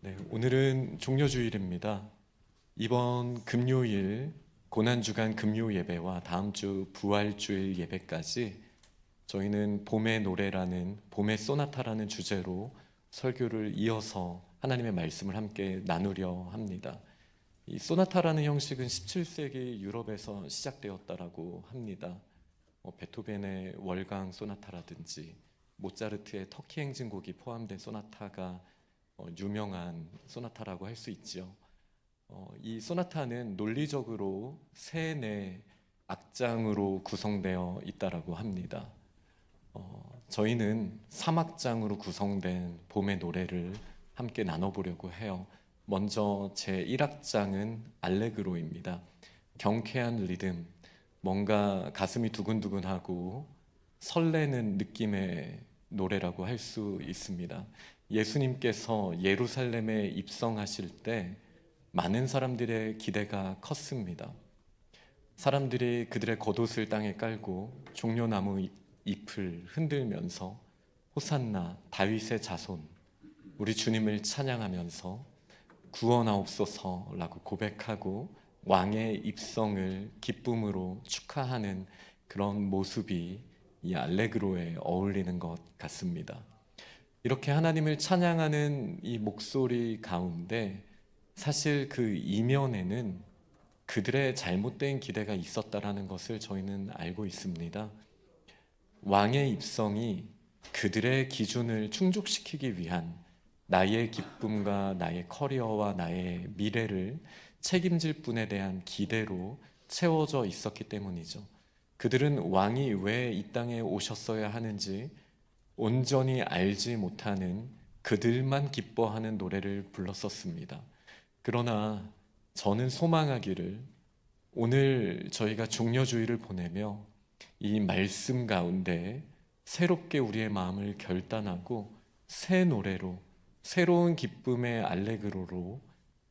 네, 오늘은 종료주일입니다. 이번 금요일 고난주간 금요 예배와 다음 주 부활주일 예배까지 저희는 봄의 노래라는 봄의 소나타라는 주제로 설교를 이어서 하나님의 말씀을 함께 나누려 합니다. 이 소나타라는 형식은 17세기 유럽에서 시작되었다라고 합니다. 뭐 베토벤의 월강 소나타라든지 모차르트의 터키 행진곡이 포함된 소나타가 어, 유명한 소나타라고 할 수 있죠. 어, 이 소나타는 논리적으로 세네 악장으로 구성되어 있다라고 합니다. 어, 저희는 3악장으로 구성된 봄의 노래를 함께 나눠보려고 해요. 먼저 제 1악장은 알레그로입니다. 경쾌한 리듬, 뭔가 가슴이 두근두근하고 설레는 느낌의 노래라고 할 수 있습니다. 예수님께서 예루살렘에 입성하실 때 많은 사람들의 기대가 컸습니다. 사람들이 그들의 겉옷을 땅에 깔고 종려나무 잎을 흔들면서 호산나 다윗의 자손 우리 주님을 찬양하면서 구원하옵소서라고 고백하고 왕의 입성을 기쁨으로 축하하는 그런 모습이 이 알레그로에 어울리는 것 같습니다. 이렇게 하나님을 찬양하는 이 목소리 가운데 사실 그 이면에는 그들의 잘못된 기대가 있었다라는 것을 저희는 알고 있습니다. 왕의 입성이 그들의 기준을 충족시키기 위한 나의 기쁨과 나의 커리어와 나의 미래를 책임질 분에 대한 기대로 채워져 있었기 때문이죠. 그들은 왕이 왜 이 땅에 오셨어야 하는지 온전히 알지 못하는 그들만 기뻐하는 노래를 불렀었습니다. 그러나 저는 소망하기를 오늘 저희가 종려주의를 보내며 이 말씀 가운데 새롭게 우리의 마음을 결단하고 새 노래로 새로운 기쁨의 알레그로로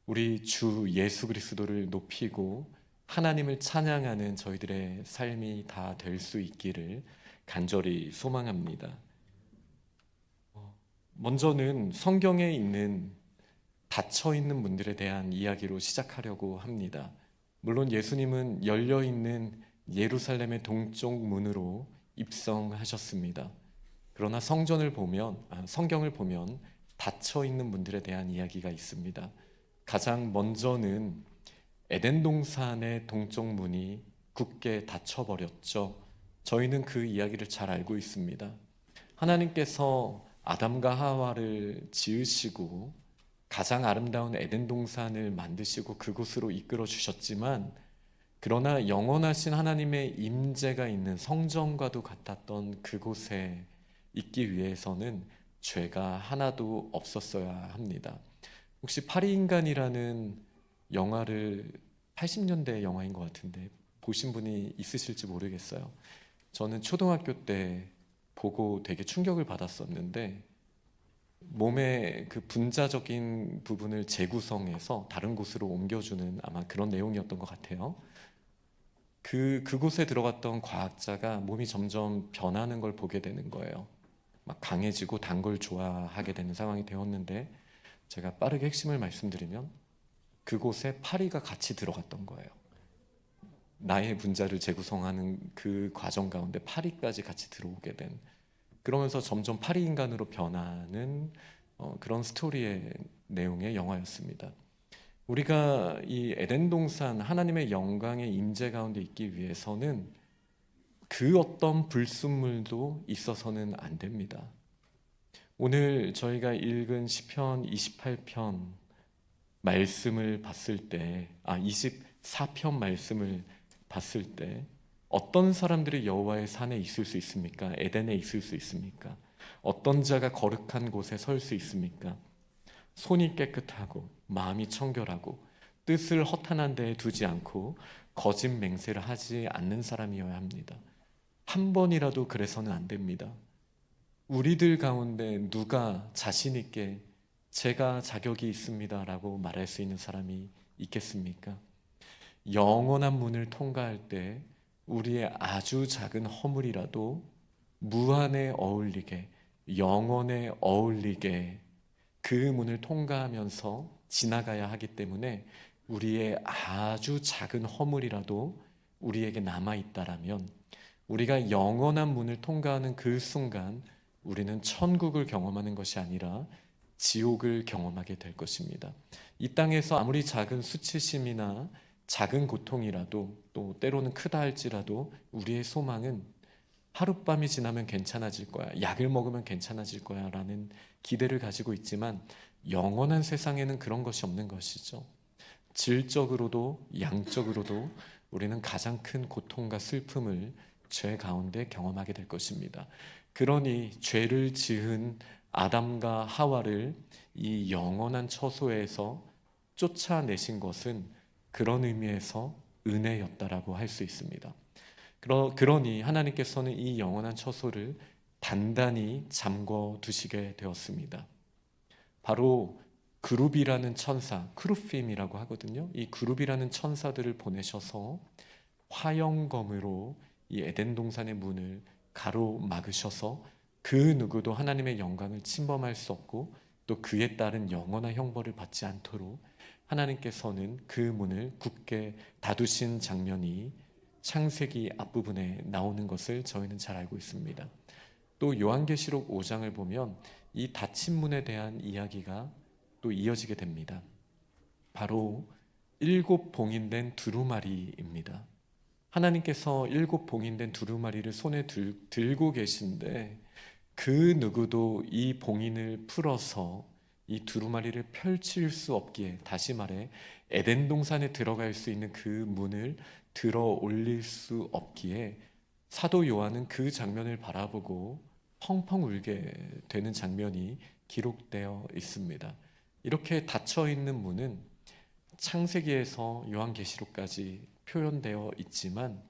우리 주 예수 그리스도를 높이고 하나님을 찬양하는 저희들의 삶이 다 될 수 있기를 간절히 소망합니다. 어, 먼저는 성경에 있는 닫혀 있는 문들에 대한 이야기로 시작하려고 합니다. 물론 예수님은 열려 있는 예루살렘의 동쪽 문으로 입성하셨습니다. 그러나 성전을 보면 아, 성경을 보면 닫혀 있는 문들에 대한 이야기가 있습니다. 가장 먼저는 에덴 동산의 동쪽 문이 굳게 닫혀 버렸죠. 저희는 그 이야기를 잘 알고 있습니다. 하나님께서 아담과 하와를 지으시고 가장 아름다운 에덴 동산을 만드시고 그곳으로 이끌어 주셨지만 그러나 영원하신 하나님의 임재가 있는 성전과도 같았던 그곳에 있기 위해서는 죄가 하나도 없었어야 합니다. 혹시 파리 인간이라는 영화를 80년대 영화인 것 같은데 보신 분이 있으실지 모르겠어요. 저는 초등학교 때 보고 되게 충격을 받았었는데 몸의 그 분자적인 부분을 재구성해서 다른 곳으로 옮겨주는 아마 그런 내용이었던 것 같아요. 그 그곳에 들어갔던 과학자가 몸이 점점 변하는 걸 보게 되는 거예요. 막 강해지고 단 걸 좋아하게 되는 상황이 되었는데 제가 빠르게 핵심을 말씀드리면 그곳에 파리가 같이 들어갔던 거예요. 나의 분자를 재구성하는 그 과정 가운데 파리까지 같이 들어오게 된 그러면서 점점 파리 인간으로 변하는 어, 그런 스토리의 내용의 영화였습니다. 우리가 이 에덴 동산 하나님의 영광의 임재 가운데 있기 위해서는 그 어떤 불순물도 있어서는 안 됩니다. 오늘 저희가 읽은 시편 28편 말씀을 봤을 때, 아 24편 말씀을 봤을 때 어떤 사람들이 여호와의 산에 있을 수 있습니까? 에덴에 있을 수 있습니까? 어떤 자가 거룩한 곳에 설 수 있습니까? 손이 깨끗하고 마음이 청결하고 뜻을 허탄한 데에 두지 않고 거짓 맹세를 하지 않는 사람이어야 합니다. 한 번이라도 그래서는 안 됩니다. 우리들 가운데 누가 자신 있게 제가 자격이 있습니다라고 말할 수 있는 사람이 있겠습니까? 영원한 문을 통과할 때 우리의 아주 작은 허물이라도 무한에 어울리게 영원에 어울리게 그 문을 통과하면서 지나가야 하기 때문에 우리의 아주 작은 허물이라도 우리에게 남아 있다라면 우리가 영원한 문을 통과하는 그 순간 우리는 천국을 경험하는 것이 아니라 지옥을 경험하게 될 것입니다. 이 땅에서 아무리 작은 수치심이나 작은 고통이라도 또 때로는 크다 할지라도 우리의 소망은 하룻밤이 지나면 괜찮아질 거야. 약을 먹으면 괜찮아질 거야. 라는 기대를 가지고 있지만 영원한 세상에는 그런 것이 없는 것이죠. 질적으로도 양적으로도 우리는 가장 큰 고통과 슬픔을 죄 가운데 경험하게 될 것입니다. 그러니 죄를 지은 아담과 하와를 이 영원한 처소에서 쫓아내신 것은 그런 의미에서 은혜였다라고 할 수 있습니다. 그러, 그러니 하나님께서는 이 영원한 처소를 단단히 잠궈 두시게 되었습니다. 바로 그룹이라는 천사, 크루핌이라고 하거든요. 이 그룹이라는 천사들을 보내셔서 화영검으로 이 에덴 동산의 문을 가로막으셔서 그 누구도 하나님의 영광을 침범할 수 없고 또 그에 따른 영원한 형벌을 받지 않도록 하나님께서는 그 문을 굳게 닫으신 장면이 창세기 앞부분에 나오는 것을 저희는 잘 알고 있습니다. 또 요한계시록 5장을 보면 이 닫힌 문에 대한 이야기가 또 이어지게 됩니다. 바로 일곱 봉인된 두루마리입니다. 하나님께서 일곱 봉인된 두루마리를 손에 들, 들고 계신데 그 누구도 이 봉인을 풀어서 이 두루마리를 펼칠 수 없기에 다시 말해 에덴 동산에 들어갈 수 있는 그 문을 들어 올릴 수 없기에 사도 요한은 그 장면을 바라보고 펑펑 울게 되는 장면이 기록되어 있습니다. 이렇게 닫혀 있는 문은 창세기에서 요한계시록까지 표현되어 있지만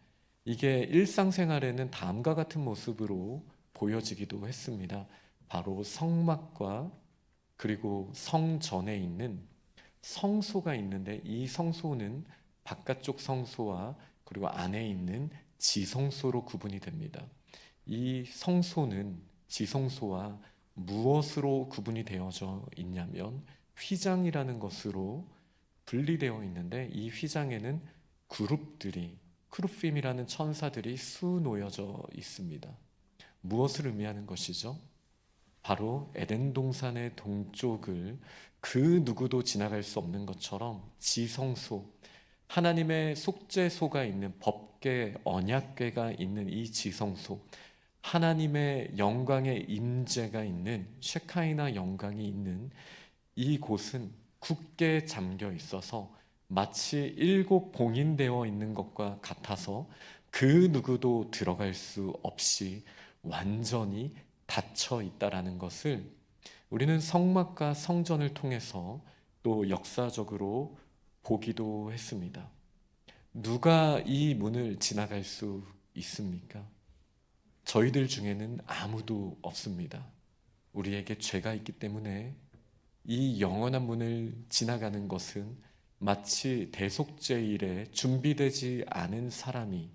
이게 일상생활에는 다음과 같은 모습으로 보여지기도 했습니다. 바로 성막과 그리고 성전에 있는 성소가 있는데 이 성소는 바깥쪽 성소와 그리고 안에 있는 지성소로 구분이 됩니다. 이 성소는 지성소와 무엇으로 구분이 되어져 있냐면 휘장이라는 것으로 분리되어 있는데 이 휘장에는 그룹들이 크루핌이라는 천사들이 수 놓여져 있습니다. 무엇을 의미하는 것이죠? 바로 에덴 동산의 동쪽을 그 누구도 지나갈 수 없는 것처럼 지성소, 하나님의 속죄소가 있는 법궤, 언약궤가 있는 이 지성소, 하나님의 영광의 임재가 있는 쉐카이나 영광이 있는 이 곳은 굳게 잠겨 있어서 마치 일곱 봉인되어 있는 것과 같아서 그 누구도 들어갈 수 없이 완전히 닫혀 있다라는 것을 우리는 성막과 성전을 통해서 또 역사적으로 보기도 했습니다. 누가 이 문을 지나갈 수 있습니까? 저희들 중에는 아무도 없습니다. 우리에게 죄가 있기 때문에 이 영원한 문을 지나가는 것은 마치 대속죄일에 준비되지 않은 사람이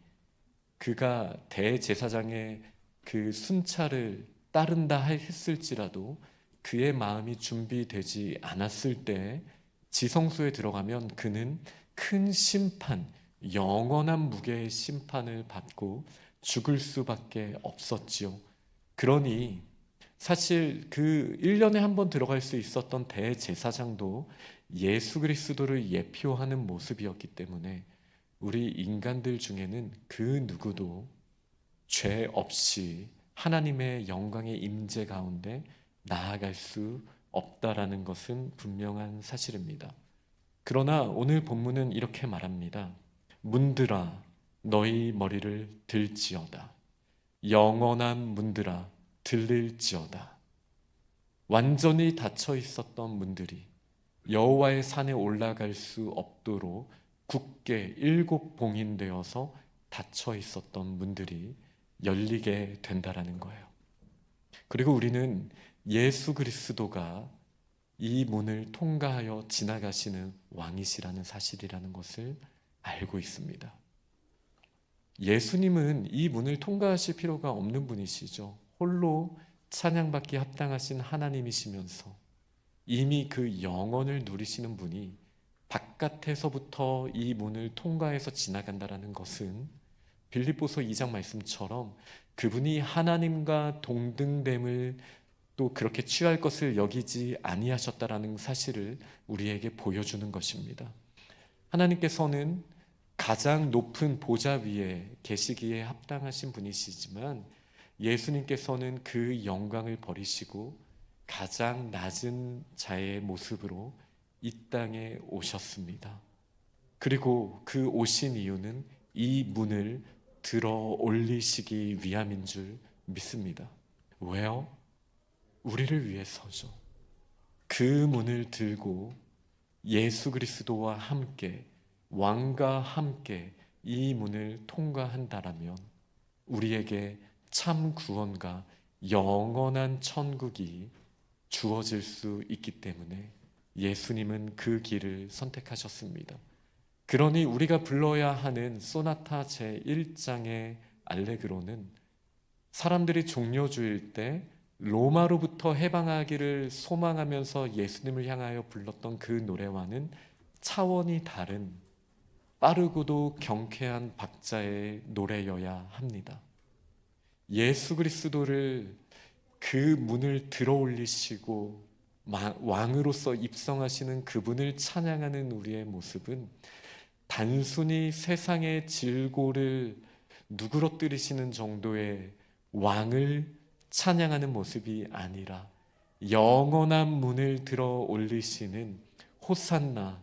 그가 대제사장의 그 순찰을 따른다 했을지라도 그의 마음이 준비되지 않았을 때 지성소에 들어가면 그는 큰 심판, 영원한 무게의 심판을 받고 죽을 수밖에 없었지요. 그러니 사실 그 1년에 한 번 들어갈 수 있었던 대제사장도 예수 그리스도를 예표하는 모습이었기 때문에 우리 인간들 중에는 그 누구도 죄 없이 하나님의 영광의 임재 가운데 나아갈 수 없다라는 것은 분명한 사실입니다. 그러나 오늘 본문은 이렇게 말합니다. 문들아 너희 머리를 들지어다. 영원한 문들아 들릴지어다. 완전히 닫혀 있었던 문들이 여호와의 산에 올라갈 수 없도록 굳게 일곱 봉인되어서 닫혀 있었던 문들이 열리게 된다라는 거예요. 그리고 우리는 예수 그리스도가 이 문을 통과하여 지나가시는 왕이시라는 사실이라는 것을 알고 있습니다. 예수님은 이 문을 통과하실 필요가 없는 분이시죠. 홀로 찬양받기 합당하신 하나님이시면서 이미 그 영원을 누리시는 분이 바깥에서부터 이 문을 통과해서 지나간다라는 것은 빌립보서 2장 말씀처럼 그분이 하나님과 동등됨을 또 그렇게 취할 것을 여기지 아니하셨다라는 사실을 우리에게 보여주는 것입니다. 하나님께서는 가장 높은 보좌 위에 계시기에 합당하신 분이시지만 예수님께서는 그 영광을 버리시고 가장 낮은 자의 모습으로 이 땅에 오셨습니다. 그리고 그 오신 이유는 이 문을 들어 올리시기 위함인 줄 믿습니다. 왜요? 우리를 위해서죠. 그 문을 들고 예수 그리스도와 함께 왕과 함께 이 문을 통과한다라면 우리에게 참 구원과 영원한 천국이 주어질 수 있기 때문에 예수님은 그 길을 선택하셨습니다. 그러니 우리가 불러야 하는 소나타 제 1장의 알레그로는 사람들이 종려주일 때 로마로부터 해방하기를 소망하면서 예수님을 향하여 불렀던 그 노래와는 차원이 다른 빠르고도 경쾌한 박자의 노래여야 합니다. 예수 그리스도를 그 문을 들어 올리시고 왕으로서 입성하시는 그분을 찬양하는 우리의 모습은 단순히 세상의 질고를 누그러뜨리시는 정도의 왕을 찬양하는 모습이 아니라 영원한 문을 들어 올리시는 호산나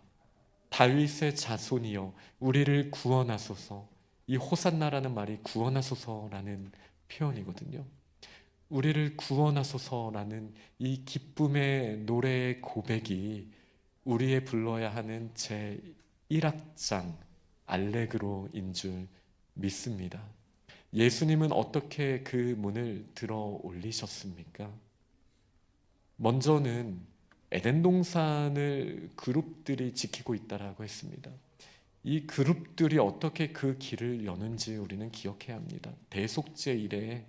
다윗의 자손이여 우리를 구원하소서 이 호산나라는 말이 구원하소서라는 표현이거든요. 우리를 구원하소서라는 이 기쁨의 노래의 고백이 우리의 불러야 하는 제 1악장 알레그로인 줄 믿습니다. 예수님은 어떻게 그 문을 들어 올리셨습니까? 먼저는 에덴 동산을 그룹들이 지키고 있다라고 했습니다. 이 그룹들이 어떻게 그 길을 여는지 우리는 기억해야 합니다. 대속제 이래에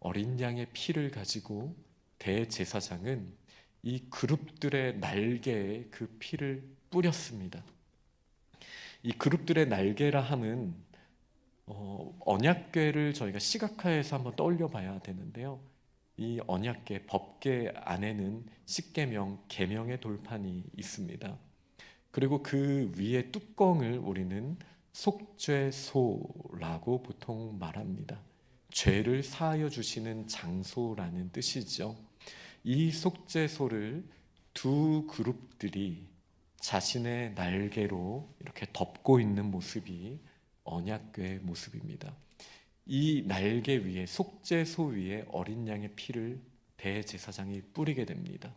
어린 양의 피를 가지고 대제사장은 이 그룹들의 날개에 그 피를 뿌렸습니다. 이 그룹들의 날개라 함은 어, 언약궤를 저희가 시각화해서 한번 떠올려 봐야 되는데요. 이 언약궤 법궤 안에는 십계명 계명의 돌판이 있습니다. 그리고 그 위에 뚜껑을 우리는 속죄소라고 보통 말합니다. 죄를 사하여 주시는 장소라는 뜻이죠. 이 속죄소를 두 그룹들이 자신의 날개로 이렇게 덮고 있는 모습이 언약궤의 모습입니다. 이 날개 위에 속죄소 위에 어린 양의 피를 대제사장이 뿌리게 됩니다.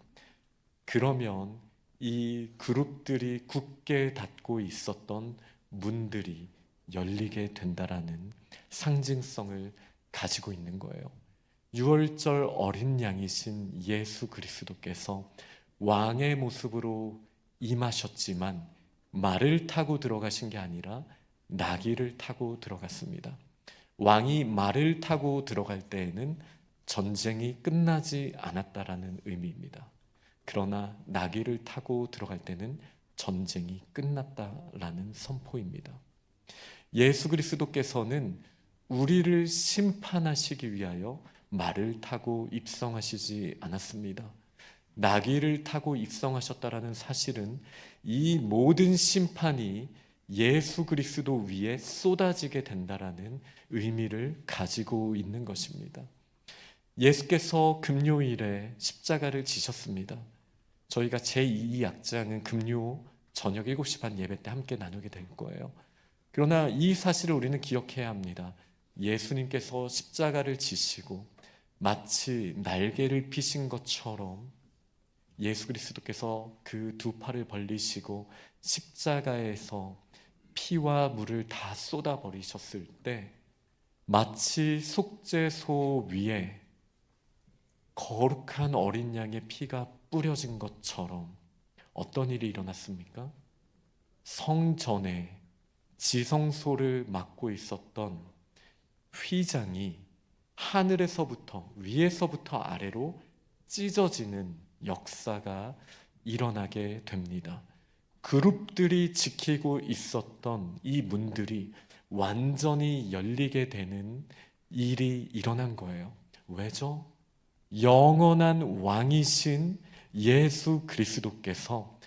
그러면 이 그룹들이 굳게 닫고 있었던 문들이 열리게 된다라는 상징성을 가지고 있는 거예요. 6월절 어린 양이신 예수 그리스도께서 왕의 모습으로 임하셨지만 말을 타고 들어가신 게 아니라 나귀를 타고 들어갔습니다. 왕이 말을 타고 들어갈 때에는 전쟁이 끝나지 않았다라는 의미입니다. 그러나 나귀를 타고 들어갈 때는 전쟁이 끝났다라는 선포입니다. 예수 그리스도께서는 우리를 심판하시기 위하여 말을 타고 입성하시지 않았습니다. 나귀를 타고 입성하셨다라는 사실은 이 모든 심판이 예수 그리스도 위에 쏟아지게 된다라는 의미를 가지고 있는 것입니다. 예수께서 금요일에 십자가를 지셨습니다. 저희가 제2 약장은 금요 저녁 7시 반 예배 때 함께 나누게 될 거예요. 그러나 이 사실을 우리는 기억해야 합니다. 예수님께서 십자가를 지시고 마치 날개를 피신 것처럼 예수 그리스도께서 그 두 팔을 벌리시고 십자가에서 피와 물을 다 쏟아 버리셨을 때 마치 속죄소 위에 거룩한 어린 양의 피가 뿌려진 것처럼 어떤 일이 일어났습니까? 성전에 지성소를 맡고 있었던 휘장이 하늘에서부터 위에서부터 아래로 찢어지는 역사가 일어나게 됩니다. 그룹들이 지키고 있었던 이 문들이 완전히 열리게 되는 일이 일어난 거예요. 왜죠? 영원한 왕이신 예수 그리스도께서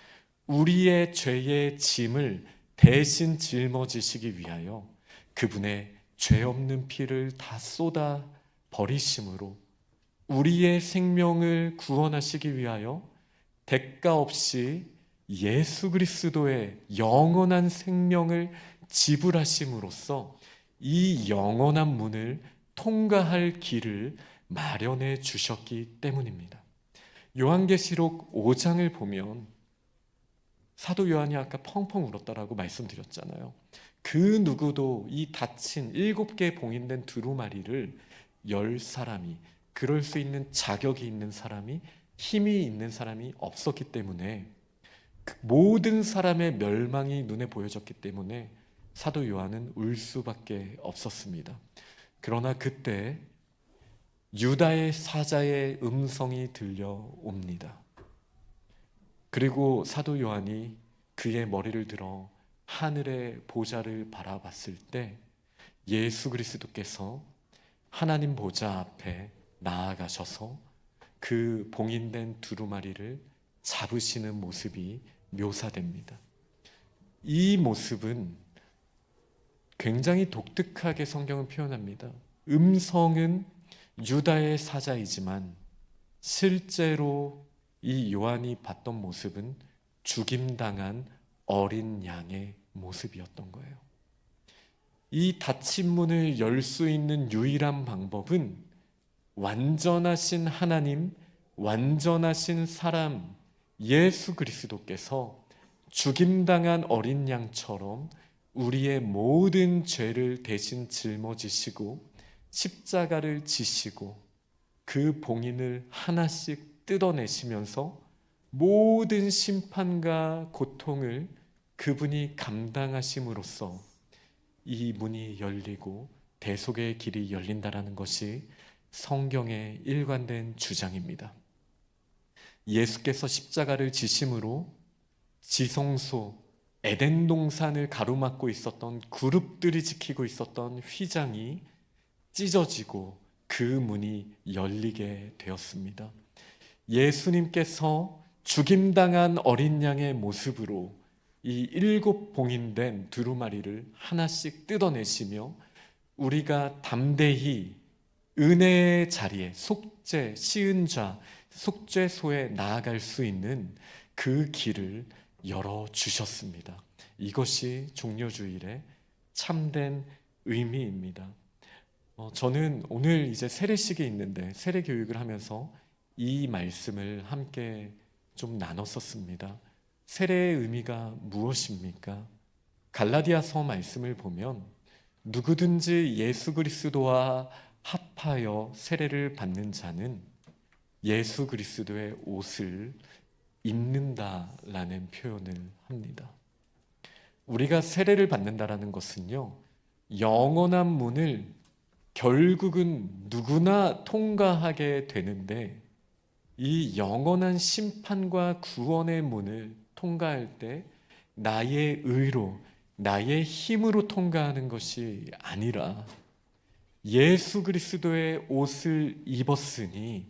우리의 죄의 짐을 대신 짊어지시기 위하여 그분의 죄 없는 피를 다 쏟아 버리심으로 우리의 생명을 구원하시기 위하여 대가 없이 예수 그리스도의 영원한 생명을 지불하심으로써 이 영원한 문을 통과할 길을 마련해 주셨기 때문입니다. 요한계시록 5장을 보면 사도 요한이 아까 펑펑 울었다라고 말씀드렸잖아요. 그 누구도 이 닫힌 일곱 개 봉인된 두루마리를 열 사람이 그럴 수 있는 자격이 있는 사람이 힘이 있는 사람이 없었기 때문에 그 모든 사람의 멸망이 눈에 보여졌기 때문에 사도 요한은 울 수밖에 없었습니다. 그러나 그때 유다의 사자의 음성이 들려옵니다. 그리고 사도 요한이 그의 머리를 들어 하늘의 보좌를 바라봤을 때 예수 그리스도께서 하나님 보좌 앞에 나아가셔서 그 봉인된 두루마리를 잡으시는 모습이 묘사됩니다. 이 모습은 굉장히 독특하게 성경은 표현합니다. 음성은 유다의 사자이지만 실제로 이 요한이 봤던 모습은 죽임당한 어린 양의 모습이었던 거예요. 이 닫힌 문을 열 수 있는 유일한 방법은 완전하신 하나님, 완전하신 사람, 예수 그리스도께서 죽임당한 어린 양처럼 우리의 모든 죄를 대신 짊어지시고 십자가를 지시고 그 봉인을 하나씩 뜯어내시면서 모든 심판과 고통을 그분이 감당하심으로써 이 문이 열리고 대속의 길이 열린다라는 것이 성경의 일관된 주장입니다. 예수께서 십자가를 지심으로 지성소 에덴 동산을 가로막고 있었던 그룹들이 지키고 있었던 휘장이 찢어지고 그 문이 열리게 되었습니다. 예수님께서 죽임당한 어린 양의 모습으로 이 일곱 봉인된 두루마리를 하나씩 뜯어내시며 우리가 담대히 은혜의 자리에 속죄, 시은 자, 속죄소에 나아갈 수 있는 그 길을 열어 주셨습니다. 이것이 종료주일의 참된 의미입니다. 어, 저는 오늘 이제 세례식이 있는데 세례 교육을 하면서 이 말씀을 함께 좀 나눴었습니다. 세례의 의미가 무엇입니까? 갈라디아서 말씀을 보면 누구든지 예수 그리스도와 합하여 세례를 받는 자는 예수 그리스도의 옷을 입는다라는 표현을 합니다. 우리가 세례를 받는다라는 것은요, 영원한 문을 결국은 누구나 통과하게 되는데, 이 영원한 심판과 구원의 문을 통과할 때, 나의 의로, 나의 힘으로 통과하는 것이 아니라, 예수 그리스도의 옷을 입었으니,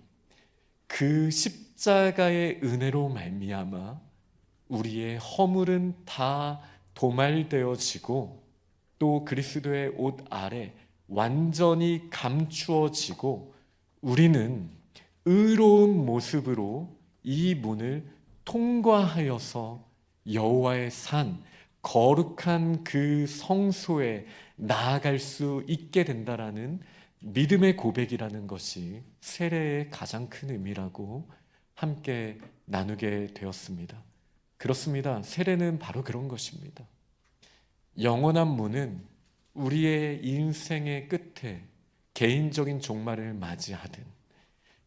그 십자가의 은혜로 말미암아 우리의 허물은 다 도말되어지고 또 그리스도의 옷 아래 완전히 감추어지고 우리는 의로운 모습으로 이 문을 통과하여서 여호와의 산 거룩한 그 성소에 나아갈 수 있게 된다라는 믿음의 고백이라는 것이 세례의 가장 큰 의미라고 함께 나누게 되었습니다. 그렇습니다. 세례는 바로 그런 것입니다. 영원한 문은 우리의 인생의 끝에 개인적인 종말을 맞이하든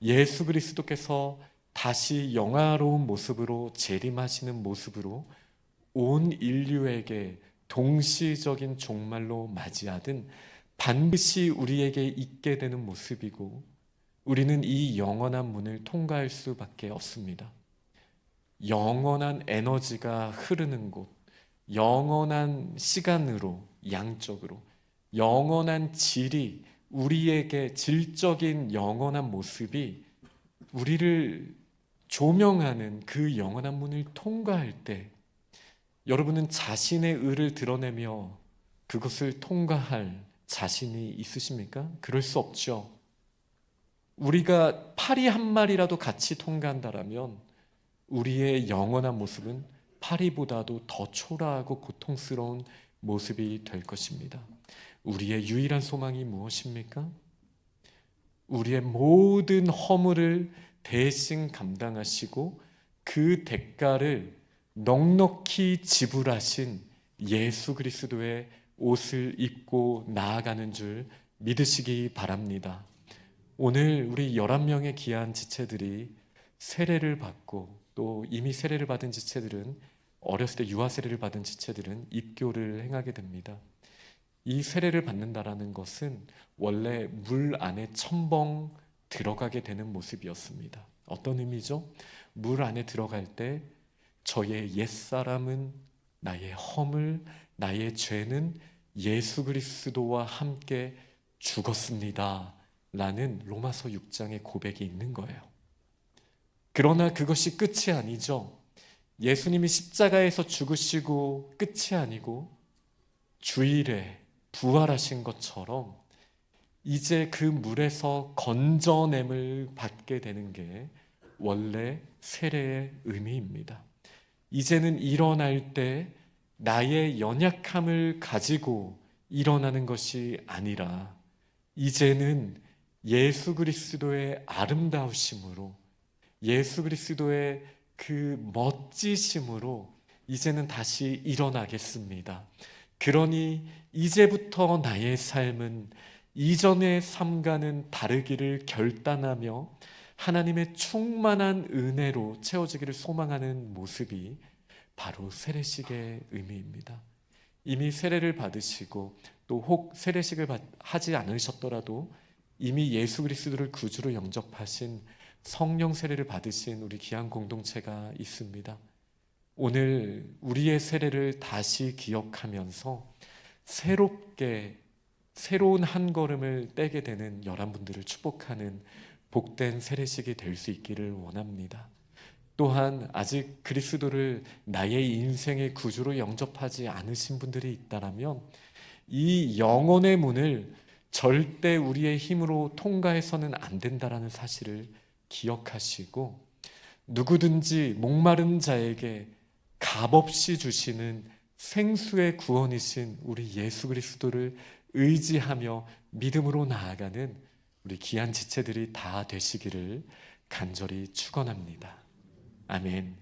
예수 그리스도께서 다시 영화로운 모습으로 재림하시는 모습으로 온 인류에게 동시적인 종말로 맞이하든 반드시 우리에게 있게 되는 모습이고 우리는 이 영원한 문을 통과할 수밖에 없습니다. 영원한 에너지가 흐르는 곳, 영원한 시간으로 양적으로 영원한 질이 우리에게 질적인 영원한 모습이 우리를 조명하는 그 영원한 문을 통과할 때 여러분은 자신의 의를 드러내며 그것을 통과할 자신이 있으십니까? 그럴 수 없죠. 우리가 파리 한 마리라도 같이 통과한다라면 우리의 영원한 모습은 파리보다도 더 초라하고 고통스러운 모습이 될 것입니다. 우리의 유일한 소망이 무엇입니까? 우리의 모든 허물을 대신 감당하시고 그 대가를 넉넉히 지불하신 예수 그리스도의 옷을 입고 나아가는 줄 믿으시기 바랍니다. 오늘 우리 11명의 귀한 지체들이 세례를 받고 또 이미 세례를 받은 지체들은 어렸을 때 유아 세례를 받은 지체들은 입교를 행하게 됩니다. 이 세례를 받는다라는 것은 원래 물 안에 첨벙 들어가게 되는 모습이었습니다. 어떤 의미죠? 물 안에 들어갈 때 저의 옛사람은 나의 허물, 나의 죄는 예수 그리스도와 함께 죽었습니다. 라는 로마서 6장의 고백이 있는 거예요. 그러나 그것이 끝이 아니죠. 예수님이 십자가에서 죽으시고 끝이 아니고 주일에 부활하신 것처럼 이제 그 물에서 건져냄을 받게 되는 게 원래 세례의 의미입니다. 이제는 일어날 때 나의 연약함을 가지고 일어나는 것이 아니라 이제는 예수 그리스도의 아름다우심으로 예수 그리스도의 그 멋지심으로 이제는 다시 일어나겠습니다. 그러니 이제부터 나의 삶은 이전의 삶과는 다르기를 결단하며 하나님의 충만한 은혜로 채워지기를 소망하는 모습이 바로 세례식의 의미입니다. 이미 세례를 받으시고 또 혹 세례식을 하지 않으셨더라도 이미 예수 그리스도를 구주로 영접하신 성령 세례를 받으신 우리 귀한 공동체가 있습니다. 오늘 우리의 세례를 다시 기억하면서 새롭게 새로운 한 걸음을 떼게 되는 열한 분들을 축복하는 복된 세례식이 될 수 있기를 원합니다. 또한 아직 그리스도를 나의 인생의 구주로 영접하지 않으신 분들이 있다라면 이 영혼의 문을 절대 우리의 힘으로 통과해서는 안 된다라는 사실을 기억하시고 누구든지 목마른 자에게 값없이 주시는 생수의 구원이신 우리 예수 그리스도를 의지하며 믿음으로 나아가는 우리 귀한 지체들이 다 되시기를 간절히 축원합니다. 아멘.